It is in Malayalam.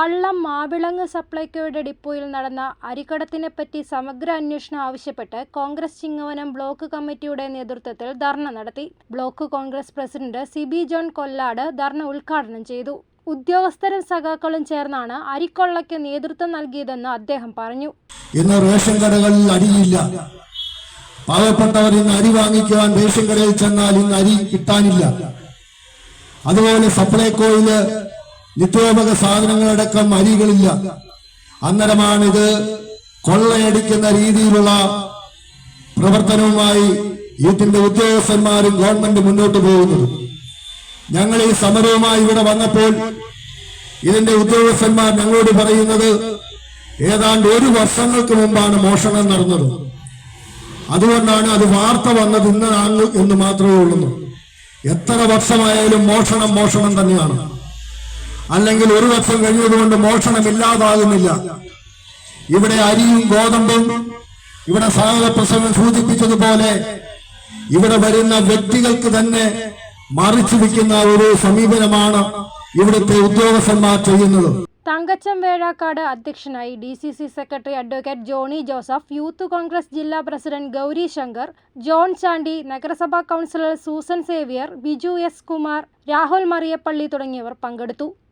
പള്ളം മാവിളങ്ങ് സപ്ലൈകോയുടെ ഡിപ്പോയിൽ നടന്ന അരിക്കടത്തിനെപ്പറ്റി സമഗ്ര അന്വേഷണം ആവശ്യപ്പെട്ട് കോൺഗ്രസ് ചിങ്ങവനം ബ്ലോക്ക് കമ്മിറ്റിയുടെ നേതൃത്വത്തിൽ ധർണ നടത്തി. Block Congress president Sibi John Kollad ധർണ ഉദ്ഘാടനം ചെയ്തു. ഉദ്യോഗസ്ഥരും സഖാക്കളും ചേർന്നാണ് അരിക്കൊള്ളയ്ക്ക് നേതൃത്വം നൽകിയതെന്ന് അദ്ദേഹം പറഞ്ഞു. ഇന്ന് റേഷൻ കടകളിൽ അരിയില്ല. പാവപ്പെട്ടവർ ഇന്ന് അരി വാങ്ങിക്കുവാൻ റേഷൻ കടയിൽ ചെന്നാൽ ഇന്ന് അരി കിട്ടാനില്ല. അതുപോലെ സപ്ലൈകോയിൽ നിത്യോപക സാധനങ്ങളടക്കം അരികളില്ല. അന്നരമാണിത് കൊള്ളയടിക്കുന്ന രീതിയിലുള്ള പ്രവർത്തനവുമായി ഇതിന്റെ ഉദ്യോഗസ്ഥന്മാരും ഗവൺമെന്റ് മുന്നോട്ട് പോകുന്നത്. ഞങ്ങൾ ഈ സമരവുമായി ഇവിടെ വന്നപ്പോൾ ഇതിന്റെ ഉദ്യോഗസ്ഥന്മാർ ഞങ്ങളോട് പറയുന്നത് ഏതാണ്ട് ഒരു വർഷങ്ങൾക്ക് മുമ്പാണ് മോഷണം നടന്നത്. അതുകൊണ്ടാണ് അത് വാർത്ത വന്നത് ഇന്നാണ് എന്ന് മാത്രമേ ഉള്ളൂ. എത്ര വർഷമായാലും മോഷണം മോഷണം തന്നെയാണ്. അല്ലെങ്കിൽ ഒരു വർഷം കഴിഞ്ഞതുകൊണ്ട് മോഷണം ഇല്ലാതാകുന്നില്ല. ഇവിടെ അരിയും ഗോതമ്പും ഇവിടെ സാഗര പ്രസംഗം സൂചിപ്പിച്ചതുപോലെ ഇവിടെ വരുന്ന വ്യക്തികൾക്ക് തന്നെ മറിച്ചു വിൽക്കുന്ന ഒരു സമീപനമാണ് ഇവിടുത്തെ ഉദ്യോഗസ്ഥന്മാർ ചെയ്യുന്നത്. തങ്കച്ചം വേഴാക്കാട് അധ്യക്ഷനായി D C C secretary advocate Johny Joseph youth Congress ജില്ലാ പ്രസിഡന്റ് ഗൗരി ശങ്കർ ജോൺ ചാണ്ടി നഗരസഭാ councillor Susan Xavier Biju S Kumar Rahul Mariyappally തുടങ്ങിയവർ പങ്കെടുത്തു.